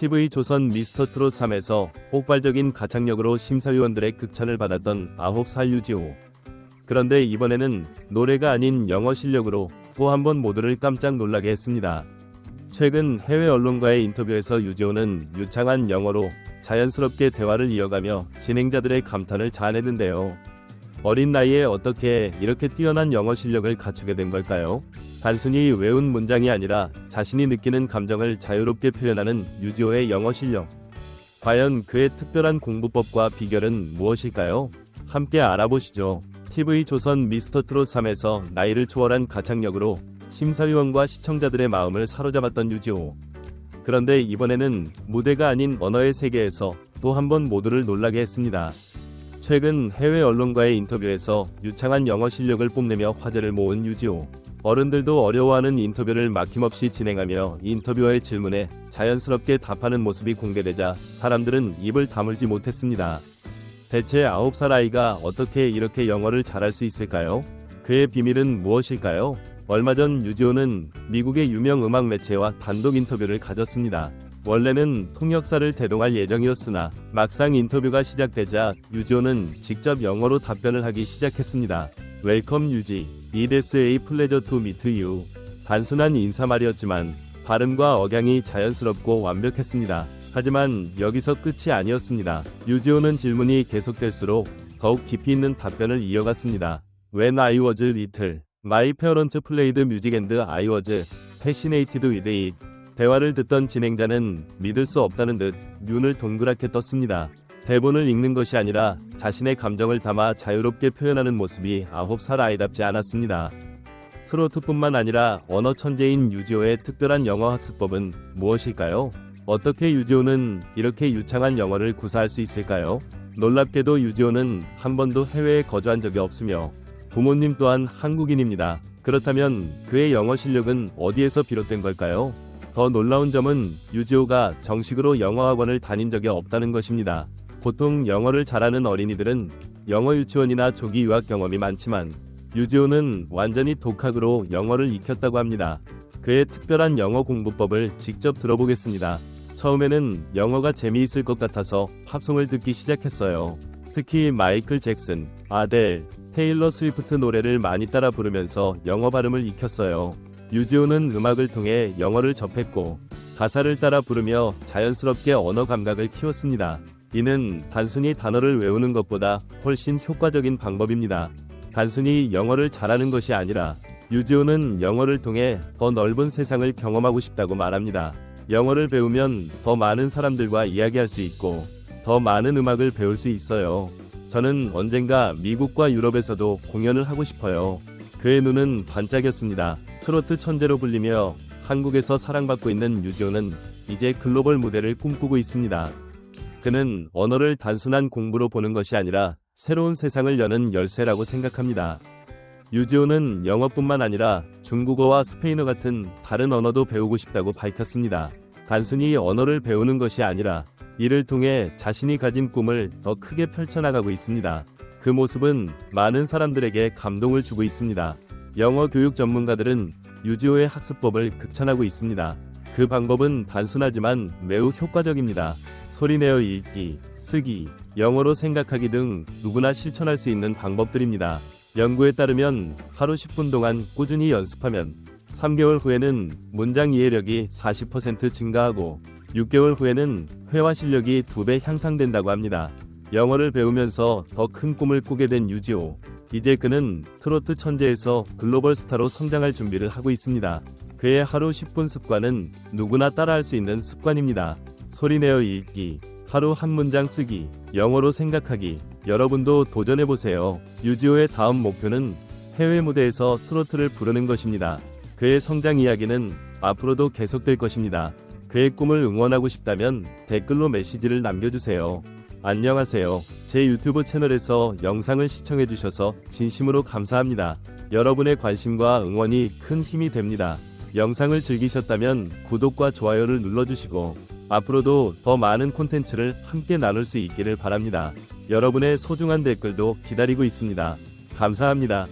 TV조선 미스터 트롯 3에서 폭발적인 가창력으로 심사위원들의 극찬을 받았던 9살 유지호. 그런데 이번에는 노래가 아닌 영어 실력으로 또 한 번 모두를 깜짝 놀라게 했습니다. 최근 해외 언론과의 인터뷰에서 유지호는 유창한 영어로 자연스럽게 대화를 이어가며 진행자들의 감탄을 자아냈는데요. 어린 나이에 어떻게 이렇게 뛰어난 영어 실력을 갖추게 된 걸까요? 단순히 외운 문장이 아니라 자신이 느끼는 감정을 자유롭게 표현하는 유지호의 영어 실력. 과연 그의 특별한 공부법과 비결은 무엇일까요? 함께 알아보시죠. TV 조선 미스터 트롯 3에서 나이를 초월한 가창력으로 심사위원과 시청자들의 마음을 사로잡았던 유지호. 그런데 이번에는 무대가 아닌 언어의 세계에서 또 한 번 모두를 놀라게 했습니다. 최근 해외 언론과의 인터뷰에서 유창한 영어 실력을 뽐내며 화제를 모은 유지호. 어른들도 어려워하는 인터뷰를 막힘없이 진행하며 인터뷰어의 질문에 자연스럽게 답하는 모습이 공개되자 사람들은 입을 다물지 못했습니다. 대체 9살 아이가 어떻게 이렇게 영어를 잘할 수 있을까요? 그의 비밀은 무엇일까요? 얼마 전 유지호는 미국의 유명 음악 매체와 단독 인터뷰를 가졌습니다. 원래는 통역사를 대동할 예정이었으나 막상 인터뷰가 시작되자 유지호는 직접 영어로 답변을 하기 시작했습니다. 웰컴 유지, is a pleasure to meet you. 단순한 인사말이었지만 발음과 억양이 자연스럽고 완벽했습니다. 하지만 여기서 끝이 아니었습니다. 유지호는 질문이 계속될수록 더욱 깊이 있는 답변을 이어갔습니다. When I was little, my parents played music and I was fascinated with it. 대화를 듣던 진행자는 믿을 수 없다는 듯 눈을 동그랗게 떴습니다. 대본을 읽는 것이 아니라 자신의 감정을 담아 자유롭게 표현하는 모습이 9살 아이답지 않았습니다. 트로트뿐만 아니라 언어 천재인 유지호의 특별한 영어 학습법은 무엇일까요? 어떻게 유지호는 이렇게 유창한 영어를 구사할 수 있을까요? 놀랍게도 유지호는 한 번도 해외에 거주한 적이 없으며 부모님 또한 한국인입니다. 그렇다면 그의 영어 실력은 어디에서 비롯된 걸까요? 더 놀라운 점은 유지호가 정식으로 영어 학원을 다닌 적이 없다는 것입니다. 보통 영어를 잘하는 어린이들은 영어 유치원이나 조기 유학 경험이 많지만 유지호는 완전히 독학으로 영어를 익혔다고 합니다. 그의 특별한 영어 공부법을 직접 들어보겠습니다. 처음에는 영어가 재미있을 것 같아서 팝송을 듣기 시작했어요. 특히 마이클 잭슨, 아델, 테일러 스위프트 노래를 많이 따라 부르면서 영어 발음을 익혔어요. 유지호는 음악을 통해 영어를 접했고 가사를 따라 부르며 자연스럽게 언어 감각을 키웠습니다. 이는 단순히 단어를 외우는 것보다 훨씬 효과적인 방법입니다. 단순히 영어를 잘하는 것이 아니라 유지호는 영어를 통해 더 넓은 세상을 경험하고 싶다고 말합니다. 영어를 배우면 더 많은 사람들과 이야기할 수 있고 더 많은 음악을 배울 수 있어요. 저는 언젠가 미국과 유럽에서도 공연을 하고 싶어요. 그의 눈은 반짝였습니다. 트로트 천재로 불리며 한국에서 사랑받고 있는 유지호는 이제 글로벌 무대를 꿈꾸고 있습니다. 그는 언어를 단순한 공부로 보는 것이 아니라 새로운 세상을 여는 열쇠라고 생각합니다. 유지호는 영어뿐만 아니라 중국어와 스페인어 같은 다른 언어도 배우고 싶다고 밝혔습니다. 단순히 언어를 배우는 것이 아니라 이를 통해 자신이 가진 꿈을 더 크게 펼쳐나가고 있습니다. 그 모습은 많은 사람들에게 감동을 주고 있습니다. 영어 교육 전문가들은 유지호의 학습법을 극찬하고 있습니다. 그 방법은 단순하지만 매우 효과적입니다. 소리내어 읽기, 쓰기, 영어로 생각하기 등 누구나 실천할 수 있는 방법들입니다. 연구에 따르면 하루 10분 동안 꾸준히 연습하면 3개월 후에는 문장 이해력이 40% 증가하고 6개월 후에는 회화 실력이 2배 향상된다고 합니다. 영어를 배우면서 더 큰 꿈을 꾸게 된 유지호. 이제 그는 트로트 천재에서 글로벌 스타로 성장할 준비를 하고 있습니다. 그의 하루 10분 습관은 누구나 따라할 수 있는 습관입니다. 소리내어 읽기, 하루 한 문장 쓰기, 영어로 생각하기. 여러분도 도전해보세요. 유지호의 다음 목표는 해외 무대에서 트로트를 부르는 것입니다. 그의 성장 이야기는 앞으로도 계속될 것입니다. 그의 꿈을 응원하고 싶다면 댓글로 메시지를 남겨주세요. 안녕하세요. 제 유튜브 채널에서 영상을 시청해주셔서 진심으로 감사합니다. 여러분의 관심과 응원이 큰 힘이 됩니다. 영상을 즐기셨다면 구독과 좋아요를 눌러주시고 앞으로도 더 많은 콘텐츠를 함께 나눌 수 있기를 바랍니다. 여러분의 소중한 댓글도 기다리고 있습니다. 감사합니다.